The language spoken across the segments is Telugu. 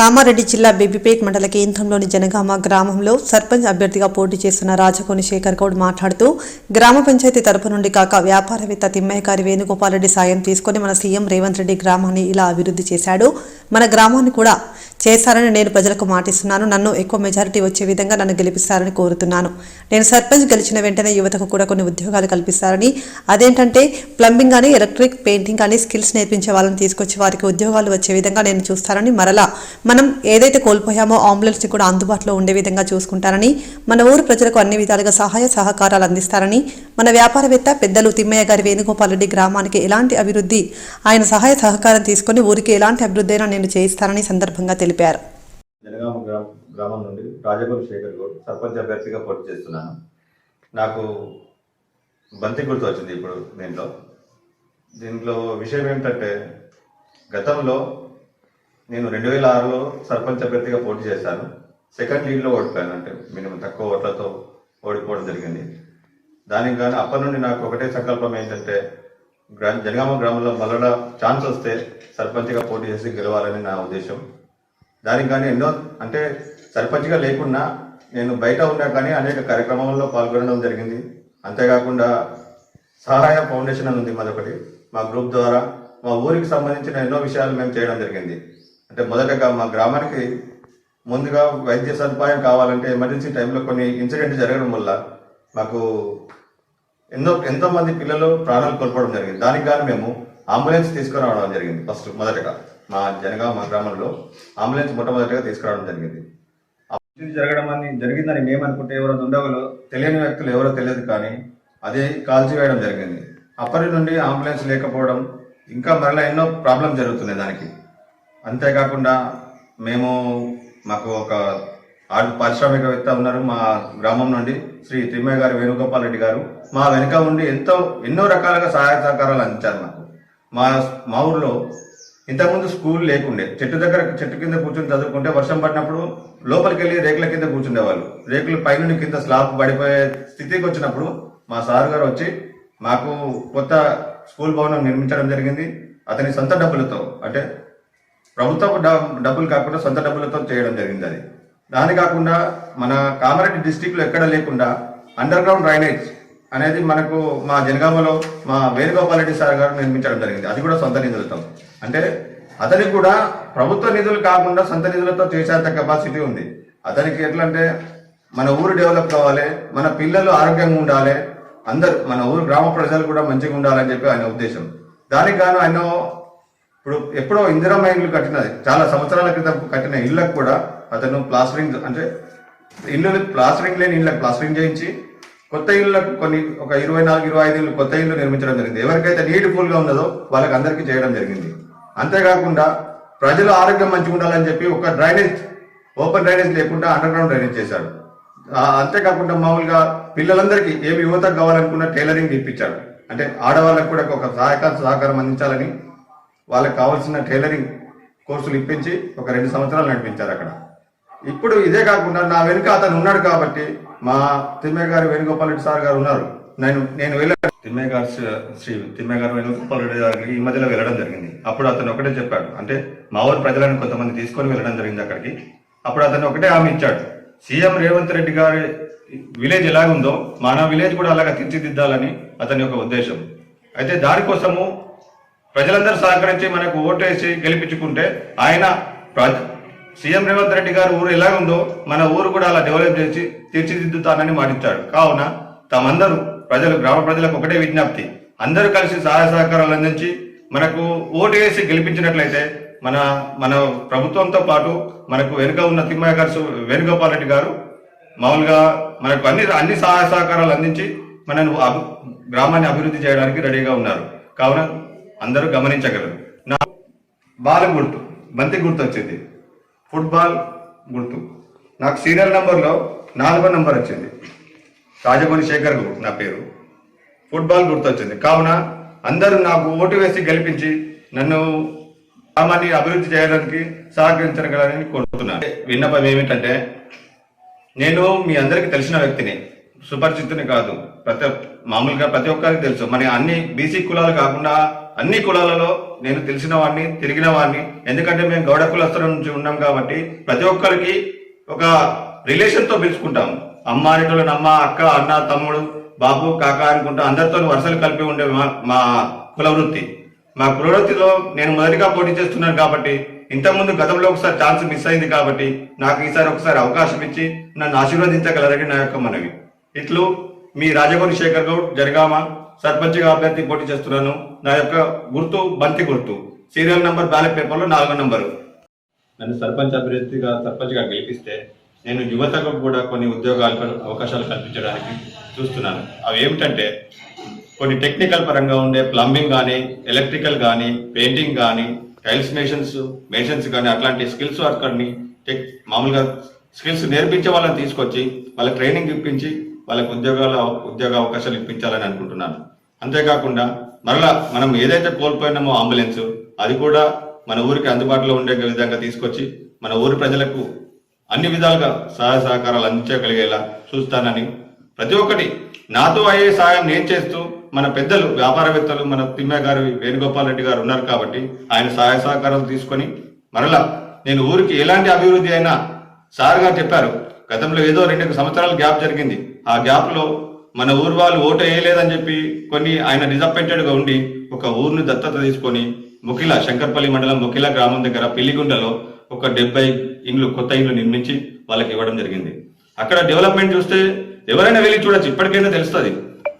కామారెడ్డి జిల్లా బేబీపేట్ మండల కేంద్రంలోని జనగామ గ్రామంలో సర్పంచ్ అభ్యర్థిగా పోటీ చేస్తున్న రాజకోని శేఖర్ గౌడ్ మాట్లాడుతూ గ్రామ పంచాయతీ తరపు నుండి కాక వ్యాపారవేత్త తిమ్మయ్యకారి వేణుగోపాలరెడ్డి సాయం తీసుకొని మన సీఎం రేవంత్ రెడ్డి గ్రామాన్ని ఇలా అభివృద్ధి చేశాడు. మన గ్రామాన్ని కూడా చేశారని నేను ప్రజలకు మాటిస్తున్నాను. నన్ను ఎక్కువ మెజారిటీ వచ్చే విధంగా నన్ను గెలిపిస్తారని కోరుతున్నాను. నేను సర్పంచ్ గెలిచిన వెంటనే యువతకు కూడా కొన్ని ఉద్యోగాలు కల్పిస్తారని అదేంటంటే ప్లంబింగ్ కానీ ఎలక్ట్రిక్ పెయింటింగ్ కానీ స్కిల్స్ నేర్పించే వాళ్ళని తీసుకొచ్చి వారికి ఉద్యోగాలు వచ్చే విధంగా నేను చూస్తానని మరలా మనం ఏదైతే కోల్పోయామో అంబులెన్స్ కూడా అందుబాటులో ఉండే విధంగా చూసుకుంటారని మన ఊరు ప్రజలకు అన్ని విధాలుగా సహాయ సహకారాలు అందిస్తారని మన వ్యాపారవేత్త పెద్దలు తిమ్మయ్య గారి వేణుగోపాల్ రెడ్డి గ్రామానికి ఎలాంటి అభివృద్ధి ఆయన సహాయ సహకారం తీసుకొని ఊరికి ఎలాంటి అభివృద్ధి అయినా నేను చేయిస్తానని సందర్భంగా తెలిపారు. జనగామ గ్రామం నుండి రాజగురు శేఖర్ గౌడ్ సర్పంచ్ అభ్యర్థిగా పోటీ చేస్తున్నాను. నాకు బంతి గుర్తు వచ్చింది ఇప్పుడు దీంట్లో. దీంట్లో విషయం ఏమిటంటే గతంలో నేను రెండు వేల ఆరులో సర్పంచ్ అభ్యర్థిగా పోటీ చేశాను. సెకండ్ లీడ్లో ఓడిపోయాను అంటే మినిమం తక్కువ ఓట్లతో ఓడిపోవడం జరిగింది. దానికి కానీ అప్పటి నుండి నాకు ఒకటే సంకల్పం ఏంటంటే గ్రా జనగామ గ్రామంలో మళ్ళా ఛాన్స్ వస్తే సర్పంచ్గా పోటీ చేసి గెలవాలని నా ఉద్దేశం. దానికి కానీ ఎన్నో అంటే సర్పంచ్గా లేకున్నా నేను బయట ఉన్నా కానీ అనేక కార్యక్రమాల్లో పాల్గొనడం జరిగింది. అంతేకాకుండా సహాయ ఫౌండేషన్ అని ఉంది మరొకటి. మా గ్రూప్ ద్వారా మా ఊరికి సంబంధించిన ఎన్నో విషయాలు మేము చేయడం జరిగింది. అంటే మొదటగా మా గ్రామానికి ముందుగా వైద్య సదుపాయం కావాలంటే ఎమర్జెన్సీ టైంలో కొన్ని ఇన్సిడెంట్ జరగడం వల్ల మాకు ఎన్నో ఎంతోమంది పిల్లలు ప్రాణాలు కోల్పోవడం జరిగింది. దానికి కానీ మేము అంబులెన్స్ తీసుకురావడం జరిగింది ఫస్ట్ మొదటగా మా జనగామ మా గ్రామంలో అంబులెన్స్ మొట్టమొదటిగా తీసుకురావడం జరిగింది. ఇది జరగడం అని జరిగిందని మేము అనుకుంటే ఎవరో దుండగులు తెలియని వ్యక్తులు ఎవరో తెలియదు కానీ అదే కాల్చివేయడం జరిగింది. అప్పటి నుండి అంబులెన్స్ లేకపోవడం ఇంకా మరలా ఎన్నో ప్రాబ్లం జరుగుతున్నాయి దానికి. అంతేకాకుండా మేము మాకు ఒక ఆర్థిక పారిశ్రామికవేత్త ఉన్నారు మా గ్రామం నుండి శ్రీ తిమ్మయ్య గారు వేణుగోపాల్ రెడ్డి గారు. మా వెనుక ఉండి ఎంతో ఎన్నో రకాలుగా సహాయ సహకారాలు అందించారు మాకు. మా మా ఊర్లో ఇంతకుముందు స్కూల్ లేకుండే చెట్టు దగ్గర చెట్టు కింద కూర్చొని చదువుకుంటే వర్షం పడినప్పుడు లోపలికి వెళ్ళి రేకుల కింద కూర్చుండేవాళ్ళు. రేకులు పైనుండి కింద స్లాబ్ పడిపోయే స్థితికి వచ్చినప్పుడు మా సార్ గారు వచ్చి మాకు కొత్త స్కూల్ భవనం నిర్మించడం జరిగింది. అతని సొంత డబ్బులతో అంటే ప్రభుత్వ డబ్బులు కాకుండా సొంత డబ్బులతో చేయడం జరిగింది అది. దాని కాకుండా మన కామారెడ్డి డిస్టిక్లో ఎక్కడ లేకుండా అండర్ గ్రౌండ్ డ్రైనేజ్ అనేది మనకు మా జనగామలో మా వేణుగోపాల్ రెడ్డి సార్ గారు నిర్మించడం జరిగింది. అది కూడా సొంత నిధులతో. అంటే అతనికి కూడా ప్రభుత్వ నిధులు కాకుండా సొంత నిధులతో చేసేంత కెపాసిటీ ఉంది. అతనికి ఎట్లా అంటే మన ఊరు డెవలప్ కావాలి మన పిల్లలు ఆరోగ్యంగా ఉండాలి అందరు మన ఊరు గ్రామ ప్రజలు కూడా మంచిగా ఉండాలని చెప్పి ఆయన ఉద్దేశం. దానికి గాను ఆయన ఇప్పుడు ఎప్పుడో ఇందిరమ్మ ఇల్లు కట్టినది చాలా సంవత్సరాల క్రితం కట్టిన ఇళ్ళకు కూడా అతను ప్లాస్టరింగ్ అంటే ఇల్లు ప్లాస్టరింగ్ లేని ఇళ్ళకు ప్లాస్టరింగ్ చేయించి కొత్త ఇళ్ళకు కొన్ని ఒక ఇరవై నాలుగు ఇరవై ఐదు ఇళ్ళు కొత్త ఇల్లు నిర్మించడం జరిగింది. ఎవరికైతే నీడ్ఫుల్గా ఉన్నదో వాళ్ళకి అందరికీ చేయడం జరిగింది. అంతేకాకుండా ప్రజలు ఆరోగ్యం మంచిగా ఉండాలని చెప్పి ఒక డ్రైనేజ్ ఓపెన్ డ్రైనేజ్ లేకుండా అండర్ గ్రౌండ్ డ్రైనేజ్ చేశాడు అంతేకాకుండా మామూలుగా పిల్లలందరికీ ఏమి యువతకు కావాలనుకున్న టైలరింగ్ ఇప్పించాడు అంటే ఆడవాళ్ళకు కూడా ఒక సహాయక సహకారం అందించాలని వాళ్ళకి కావాల్సిన టైలరింగ్ కోర్సులు ఇప్పించి ఒక రెండు సంవత్సరాలు నడిపించారు అక్కడ. ఇప్పుడు ఇదే కాకుండా నా వెనుక అతను ఉన్నాడు కాబట్టి మా తిమ్మే గారు వేణుగోపాల్ రెడ్డి సార్ గారు ఉన్నారు. నేను నేను వెళ్ళాను తిమ్మే గారు శ్రీ- తిమ్మే గారు వేణుగోపాల్ రెడ్డి గారికి ఈ మధ్యలో వెళ్ళడం జరిగింది. అప్పుడు అతను ఒకటే చెప్పాడు. అంటే మా ఊరు ప్రజలను కొంతమంది తీసుకొని వెళ్ళడం జరిగింది అక్కడికి. అప్పుడు అతను ఒకటే హామీ ఇచ్చాడు. సీఎం రేవంత్ రెడ్డి గారి విలేజ్ ఎలాగుందో మన విలేజ్ కూడా అలాగా తీర్చిదిద్దాలని అతని యొక్క ఉద్దేశం. అయితే దానికోసము ప్రజలందరూ సహకరించి మనకు ఓటేసి గెలిపించుకుంటే ఆయన సీఎం రేవంత్ రెడ్డి గారు ఊరు ఎలాగుందో మన ఊరు కూడా అలా డెవలప్ చేసి తీర్చిదిద్దుతానని మాటిచ్చాడు. కావున తమందరూ ప్రజలు గ్రామ ప్రజలకు ఒకటే విజ్ఞప్తి. అందరూ కలిసి సహాయ సహకారాలు అందించి మనకు ఓటు వేసి గెలిపించినట్లయితే మన మన ప్రభుత్వంతో పాటు మనకు వెనుక ఉన్న తిమ్మయ్య గారు వేణుగోపాల్ రెడ్డి గారు మామూలుగా మనకు అన్ని అన్ని సహాయ సహకారాలు అందించి మనను అభి- గ్రామాన్ని అభివృద్ధి చేయడానికి రెడీగా ఉన్నారు. కావున అందరూ గమనించగలరు. నా బాల్ గుర్తు బంతి గుర్తు వచ్చింది ఫుట్బాల్ గుర్తు. నాకు సీరియల్ నెంబర్లో నాలుగో నెంబర్ వచ్చింది. రాజగోని శేఖర్ నా పేరు. ఫుట్బాల్ గుర్తు వచ్చింది కావున అందరూ నాకు ఓటు వేసి గెలిపించి నన్ను గ్రామాన్ని అభివృద్ధి చేయడానికి సహకరించగలని కోరుతున్నాను. విన్నపం ఏమిటంటే నేను మీ అందరికీ తెలిసిన వ్యక్తిని సుపరిచితుని కాదు. ప్రతి మామూలుగా ప్రతి ఒక్కరికి తెలుసు. మన అన్ని బీసీ కులాలు కాకుండా అన్ని కులాలలో నేను తెలిసిన వాడిని తిరిగిన వాడిని ఎందుకంటే మేము గౌడ కులస్తుల నుంచి ఉన్నాం కాబట్టి ప్రతి ఒక్కరికి ఒక రిలేషన్తో పిలుచుకుంటాం అమ్మ అనేటోళ్ళని అమ్మ అక్క అన్న తమ్ముడు బాబు కాక అనుకుంటా అందరితో వరుసలు కలిపి ఉండే మా- మా కుల వృత్తి మా కుల వృత్తిలో నేను మొదటిగా పోటీ చేస్తున్నాను కాబట్టి ఇంతకుముందు గతంలో ఒకసారి ఛాన్స్ మిస్ అయింది కాబట్టి నాకు ఈసారి ఒకసారి అవకాశం ఇచ్చి నన్ను ఆశీర్వదించగలరని నా యొక్క మనవి. ఇట్లు మీ రాజగోని శేఖర్ గౌడ్ జరగామా. సర్పంచ్గా అభ్యర్థి పోటీ చేస్తున్నాను. నా యొక్క గుర్తు బంతి గుర్తు. సీరియల్ నంబర్ బ్యాలెట్ పేపర్లో నాలుగో నంబరు. నన్ను సర్పంచ్ అభ్యర్థిగా సర్పంచ్గా గెలిపిస్తే నేను యువతకు కూడా కొన్ని ఉద్యోగాలు అవకాశాలు కల్పించడానికి చూస్తున్నాను. అవి ఏమిటంటే కొన్ని టెక్నికల్ పరంగా ఉండే ప్లంబింగ్ కానీ ఎలక్ట్రికల్ కానీ పెయింటింగ్ కానీ టైల్స్ మేషన్స్ మేషన్స్ కానీ అట్లాంటి స్కిల్స్ వర్కర్ని టెక్ మామూలుగా స్కిల్స్ నేర్పించే వాళ్ళని తీసుకొచ్చి వాళ్ళకి ట్రైనింగ్ ఇప్పించి వాళ్ళకి ఉద్యోగాల ఉద్యోగ అవకాశాలు ఇప్పించాలని అనుకుంటున్నాను. అంతేకాకుండా మరలా మనం ఏదైతే కోల్పోయినామో అంబులెన్స్ అది కూడా మన ఊరికి అందుబాటులో ఉండే విధంగా తీసుకొచ్చి మన ఊరి ప్రజలకు అన్ని విధాలుగా సహాయ సహకారాలు అందించగలిగేలా చూస్తానని ప్రతి ఒక్కటి నాతో అయ్యే సహాయం నేను చేస్తూ మన పెద్దలు వ్యాపారవేత్తలు మన తిమ్మ గారు వేణుగోపాల్ రెడ్డి గారు ఉన్నారు కాబట్టి ఆయన సహాయ సహకారాలు తీసుకొని మరలా నేను ఊరికి ఎలాంటి అభివృద్ధి అయినా సార్ గారు చెప్పారు. గతంలో ఏదో రెండు సంవత్సరాల గ్యాప్ జరిగింది. ఆ గ్యాప్లో మన ఊరు వాళ్ళు ఓటు వేయలేదని చెప్పి కొన్ని ఆయన డిసప్పాయింటెడ్గా ఉండి ఒక ఊరిని దత్తత తీసుకొని ముఖిల శంకర్పల్లి మండలం ముఖిల గ్రామం దగ్గర పిల్లిగుండలో ఒక డెబ్బై ఇండ్లు కొత్త ఇండ్లు నిర్మించి వాళ్ళకి ఇవ్వడం జరిగింది. అక్కడ డెవలప్మెంట్ చూస్తే ఎవరైనా వెళ్ళి చూడొచ్చు. ఇప్పటికైనా తెలుస్తుంది.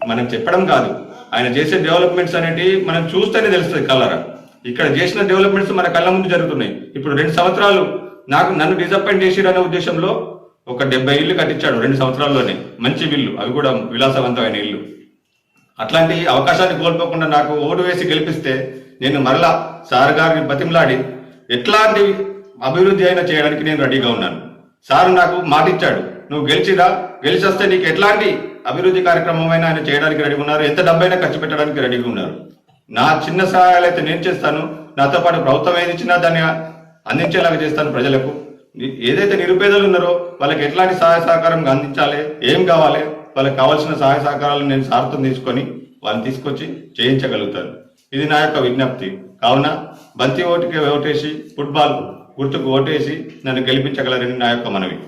మనం చెప్పడం కాదు. ఆయన చేసే డెవలప్మెంట్స్ అనేటి మనం చూస్తేనే తెలుస్తుంది కలరా ఇక్కడ చేసిన డెవలప్మెంట్స్ మన కళ్ళ ముందు జరుగుతున్నాయి. ఇప్పుడు రెండు సంవత్సరాలు నాకు నన్ను డిసప్పాయింట్ చేసిరనే ఉద్దేశంలో ఒక డెబ్బై ఇల్లు కట్టించాడు రెండు సంవత్సరాల్లోనే. మంచి ఇల్లు అవి కూడా విలాసవంతమైన ఇల్లు. అట్లాంటి అవకాశాన్ని కోల్పోకుండా నాకు ఓటు వేసి గెలిపిస్తే నేను మరలా సార్ గారిని బతిమలాడి ఎట్లాంటి అభివృద్ధి అయినా చేయడానికి నేను రెడీగా ఉన్నాను. సార్ నాకు మాటిచ్చాడు. నువ్వు గెలిచిరా? గెలిచి వస్తే నీకు ఎట్లాంటి అభివృద్ధి కార్యక్రమం అయినా ఆయన చేయడానికి రెడీగా ఉన్నారు? ఎంత డబ్బైనా ఖర్చు పెట్టడానికి రెడీగా ఉన్నారు? నా చిన్న సహాయాలు అయితే నేను చేస్తాను. నాతో పాటు ప్రభుత్వం ఏది ఇచ్చినా దాన్ని అందించేలాగా చేస్తాను ప్రజలకు. ఏదైతే నిరుపేదలు ఉన్నారో వాళ్ళకి ఎట్లాంటి సహాయ సహకారం అందించాలి ఏం కావాలి వాళ్ళకి కావాల్సిన సహాయ సహకారాలను నేను సార్థం తీసుకొని వాళ్ళని తీసుకొచ్చి చేయించగలుగుతాను. ఇది నా యొక్క విజ్ఞప్తి. కావున బంతి ఓటుకి ఓటేసి ఫుట్బాల్ గుర్తుకు ఓటేసి నన్ను గెలిపించగలరని నా యొక్క మనవి.